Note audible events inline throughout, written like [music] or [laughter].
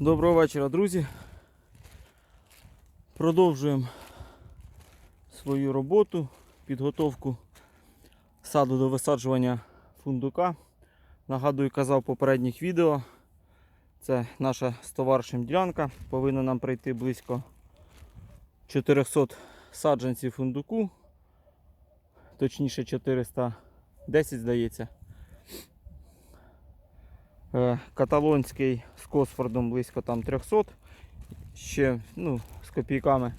Доброго вечора, друзі. Продовжуємо свою роботу, підготовку саду до висаджування фундука. Нагадую, казав в попередніх відео. Це наша з товаришем ділянка. Повинно нам прийти близько 400 саджанців фундуку. Точніше 410, здається. Е, Каталонський Косфордом близько там 300, ще ну, з копійками.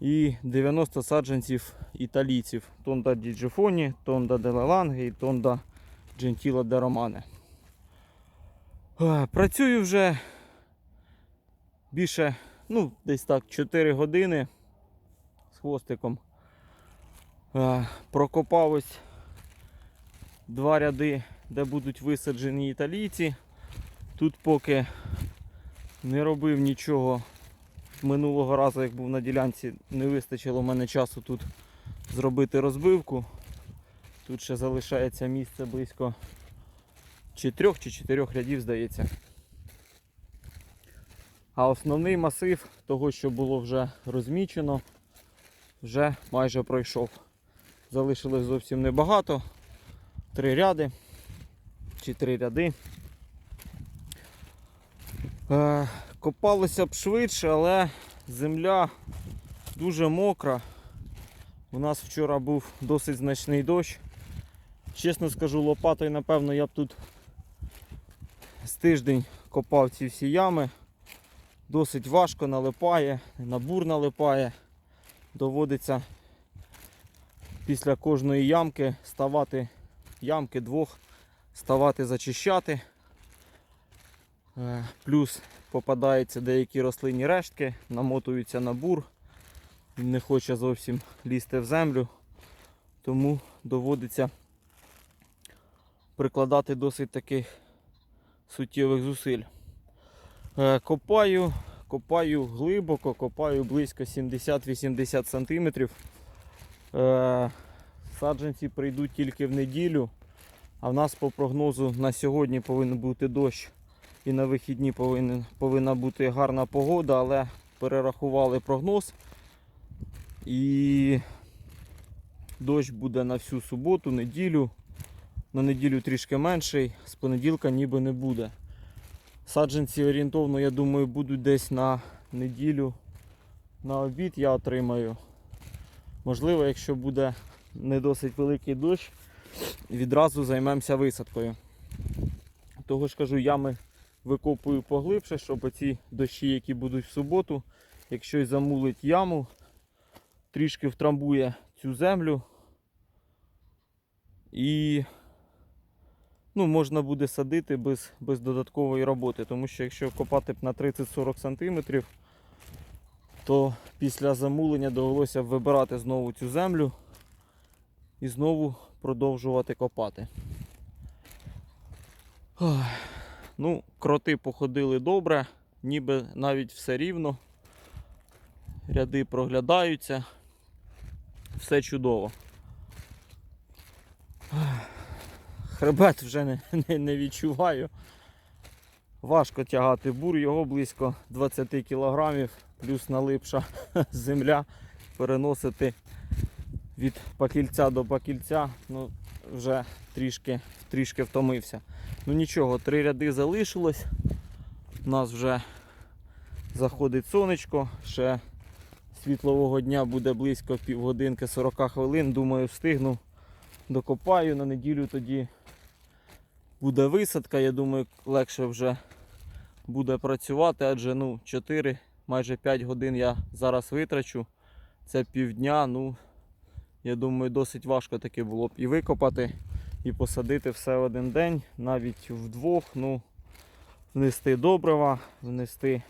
І 90 саджанців італійців. Тонда ді Джифоні, Тонда Делеланге і Тонда Джентіла де Романе. Працюю вже більше, ну, десь так, 4 години з хвостиком. Прокопав ось два ряди, де будуть висаджені італійці. Тут поки не робив нічого. Минулого разу, як був на ділянці, не вистачило в мене часу тут зробити розбивку. Тут ще залишається місце близько чи трьох, чи чотирьох рядів, здається. А основний масив того, що було вже розмічено, вже майже пройшов. Залишилось зовсім небагато. Три ряди чи три ряди. Е, Копалося б швидше, але земля дуже мокра. У нас вчора був досить значний дощ. Чесно скажу, лопатою, напевно, я б тут з тиждень копав ці всі ями. Досить важко налипає, на бур налипає. Доводиться після кожної ямки ставати ямки двох, ставати зачищати. Е, Плюс попадаються деякі рослинні рештки, намотуються на бур. Не хоче зовсім лізти в землю, тому доводиться прикладати досить таких суттєвих зусиль. Е, Копаю, копаю глибоко, копаю близько 70-80 см. Е, Саджанці прийдуть тільки в неділю, а в нас по прогнозу на сьогодні повинен бути дощ і на вихідні повинен, повинна бути гарна погода, але перерахували прогноз. І дощ буде на всю суботу, неділю. На неділю трішки менший, з понеділка ніби не буде. Саджанці орієнтовно, я думаю, будуть десь на неділю на обід я отримаю. Можливо, якщо буде не досить великий дощ, відразу займемося висадкою. Того ж кажу, ями викопую поглибше, щоб оці дощі, які будуть в суботу, якщо й замулить яму, трішки втрамбує цю землю. І ну, можна буде садити без, без додаткової роботи. Тому що якщо копати б на 30-40 см, то після замулення довелося б вибирати знову цю землю і знову продовжувати копати. Ох. Ну, кроти походили добре, ніби навіть все рівно. Ряди проглядаються. Все чудово. Хребет вже не, не, не відчуваю. Важко тягати бур, його близько 20 кг, плюс налипша [laughs] земля переносити від пакільця до пакільця, ну, вже трішки, трішки втомився. Ну нічого, три ряди залишилось. У нас вже заходить сонечко, ще світлового дня буде близько півгодинки 40 хвилин. Думаю, встигну докопаю. На неділю тоді буде висадка. Я думаю, легше вже буде працювати, адже ну, 4, майже 5 годин я зараз витрачу. Це півдня. ну Я думаю, досить важко таки було б і викопати і посадити все в один день, навіть вдвох, ну, внести добрива, внести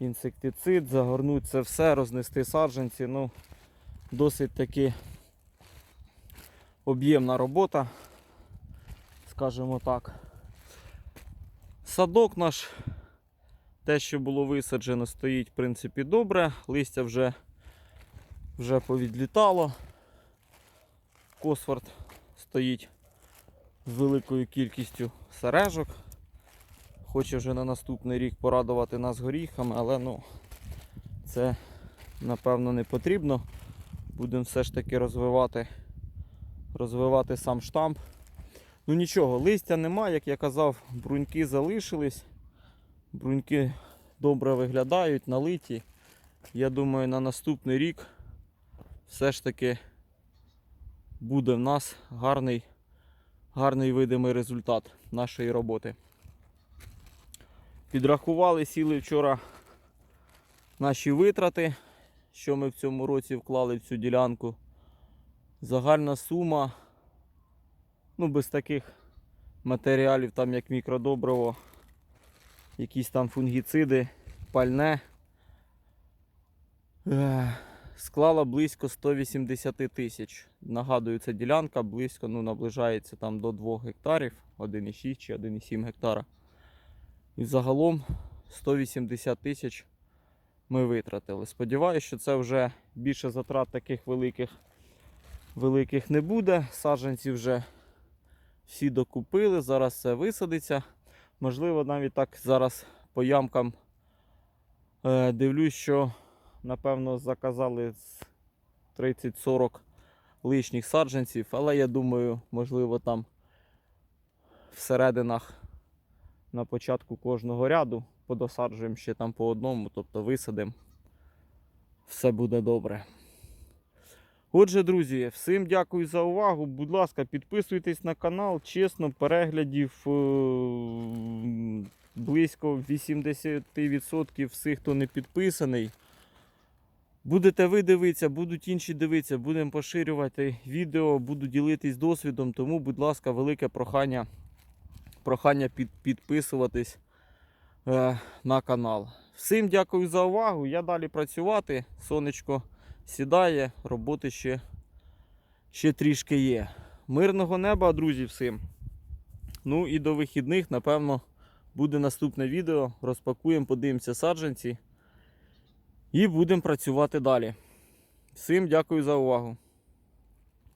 інсектицид, загорнути це все, рознести саджанці. Ну, досить таки об'ємна робота, скажімо так. Садок наш, те, що було висаджено, стоїть в принципі добре, листя вже, вже повідлітало. Косфорд стоїть з великою кількістю сережок. хоче вже на наступний рік порадувати нас горіхами, але ну, це напевно не потрібно. Будемо все ж таки розвивати, розвивати сам штамп. Ну нічого, листя нема, як я казав, бруньки залишились. Бруньки добре виглядають, налиті. Я думаю, на наступний рік все ж таки буде в нас гарний, гарний видимий результат нашої роботи. Підрахували, сіли вчора наші витрати, що ми в цьому році вклали в цю ділянку. Загальна сума, ну без таких матеріалів, там як мікродобриво, якісь там фунгіциди, пальне. Склала близько 180 тисяч. Нагадую, ця ділянка близько ну, наближається там до 2 гектарів, 1,6 чи 1,7 гектара. І загалом 180 тисяч ми витратили. Сподіваюся, що це вже більше затрат таких великих, великих не буде. Саджанці вже всі докупили, зараз все висадиться. Можливо, навіть так зараз по ямкам е, дивлюсь, що напевно заказали з 30-40 лишніх саджанців, але я думаю, можливо, там всерединах на початку кожного ряду подосаджуємо ще там по одному, тобто висадимо. Все буде добре. Отже, друзі, всім дякую за увагу. Будь ласка, підписуйтесь на канал. Чесно, переглядів е, близько 80% всіх, хто не підписаний. Будете ви дивитися, будуть інші дивитися, будемо поширювати відео, буду ділитись досвідом. Тому, будь ласка, велике прохання, прохання під, підписуватись е, на канал. Всім дякую за увагу. Я далі працювати. Сонечко сідає, роботи ще, ще трішки є. Мирного неба, друзі, всім. Ну і до вихідних, напевно, буде наступне відео. Розпакуємо, подивимося саджанці. І будемо працювати далі. Всім дякую за увагу.